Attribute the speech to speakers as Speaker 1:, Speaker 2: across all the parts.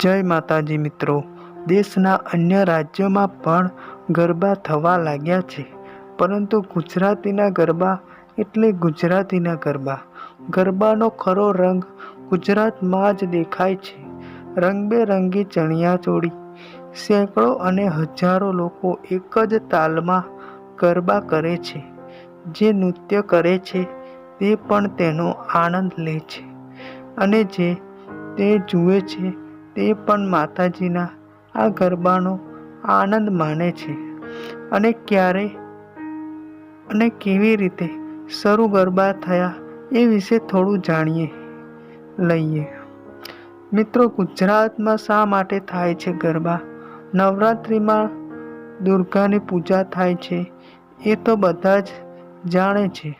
Speaker 1: જય માતાજી મિત્રો. દેશના અન્ય રાજ્યોમાં પણ ગરબા થવા લાગ્યા છે. પરંતુ ગુજરાતીના ગરબા એટલે ગુજરાતીના ગરબા. ગરબાનો ખરો રંગ ગુજરાતમાં જ દેખાય છે. રંગબેરંગી ચણિયાચોળી, સેંકડો અને હજારો લોકો એક જ તાલમાં ગરબા કરે છે. જે નૃત્ય કરે છે, તે પણ તેનો આનંદ લે છે. અને જે તે જુએ છે તે પણ માતાજીના આ ગરબાનો આનંદ માણે છે. અને ક્યારે અને કેવી રીતે શરૂ ગરબા થયા એ વિશે થોડું જાણીએ, લઈએ. મિત્રો, ગુજરાતમાં શા માટે થાય છે ગરબા? નવરાત્રિમાં દુર્ગાની પૂજા થાય છે, એ તો બધા જ જાણે છે.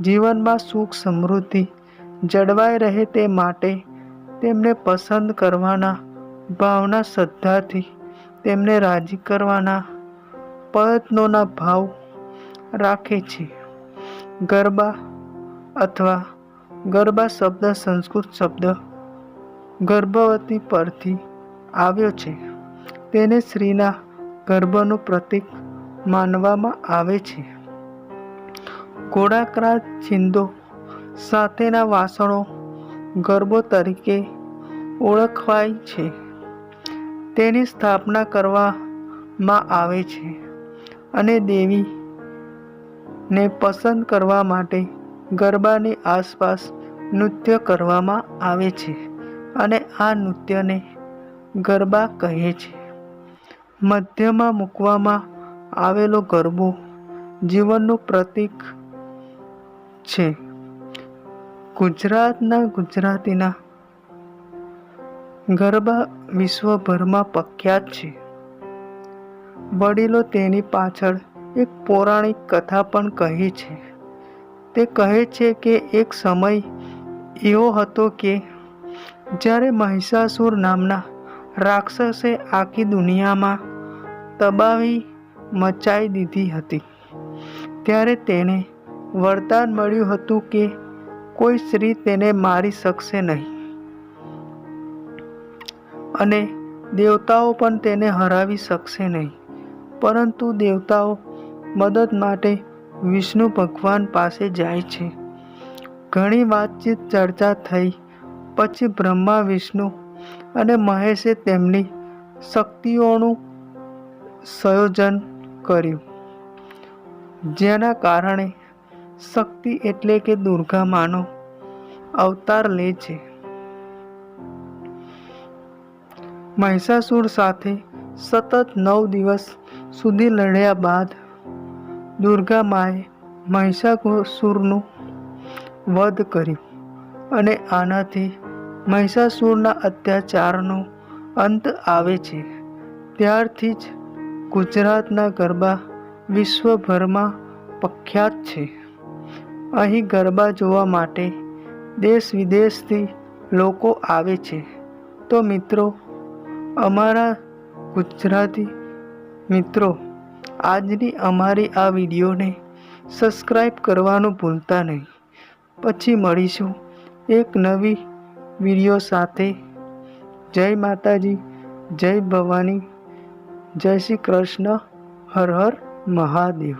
Speaker 1: જીવનમાં સુખ સમૃદ્ધિ જળવાઈ રહે તે માટે તેમને પસંદ કરવાના ભાવના શ્રદ્ધાથી તેમને રાજી કરવાના પ્રયત્નોના ભાવ રાખે છે. ગરબા અથવા ગરબા શબ્દ સંસ્કૃત શબ્દ ગર્ભવતી પરથી આવ્યો છે. તેને સ્ત્રીના ગર્ભનું પ્રતીક માનવામાં આવે છે. ઘોડાકરા છિંદો સાથેના વાસણો ગરબો તરીકે ઓળખવાય છે. તેની સ્થાપના કરવામાં આવે છે અને દેવીને પસંદ કરવા માટે ગરબાની આસપાસ નૃત્ય કરવામાં આવે છે અને આ નૃત્યને ગરબા કહે છે. મધ્યમાં મૂકવામાં આવેલો ગરબો જીવનનું પ્રતીક છે. ગુજરાતના ગુજરાતીના ગરબા વિશ્વભરમાં પ્રખ્યાત છે. વડીલો તેની પાછળ એક પૌરાણિક કથા પણ કહે છે. તે કહે છે કે એક સમય એવો હતો કે જ્યારે મહિષાસુર નામના રાક્ષસે આખી દુનિયામાં તબાહી મચાઈ દીધી હતી. ત્યારે તેને વરદાન મળ્યું હતું કે કોઈ સ્ત્રી તેને મારી શકશે નહીં. અને દેવતાઓ પણ તેને હરાવી શકશે નહીં. પરંતુ દેવતાઓ મદદ માટે વિષ્ણુ ભગવાન પાસે જાય છે. ઘણી વાતચીત ચર્ચા થઈ, પછી બ્રહ્મા, વિષ્ણુ અને મહેશે તેમની શક્તિઓનું સંયોજન કર્યું. જેના કારણે શક્તિ એટલે કે દુર્ગા માનો અવતાર લે છે. મહિષાસુર સાથે સતત નવ દિવસ સુધી લડ્યા બાદ દુર્ગા માએ મહિષાસુરનું વધ કર્યું અને આનાથી મહિષાસુરના અત્યાચારનો અંત આવે છે. ત્યારથી જ ગુજરાતના ગરબા વિશ્વભરમાં પ્રખ્યાત છે. અહીં ગરબા જોવા માટે દેશ વિદેશથી લોકો આવે છે. તો મિત્રો અમારા ગુજરાતી મિત્રો, આજની અમારી આ વિડીયોને સબસ્ક્રાઈબ કરવાનું ભૂલતા નહીં. પછી મળીશું એક નવી વીડિયો સાથે. જય માતાજી, જય ભવાની, જય શ્રી કૃષ્ણ, હર હર મહાદેવ.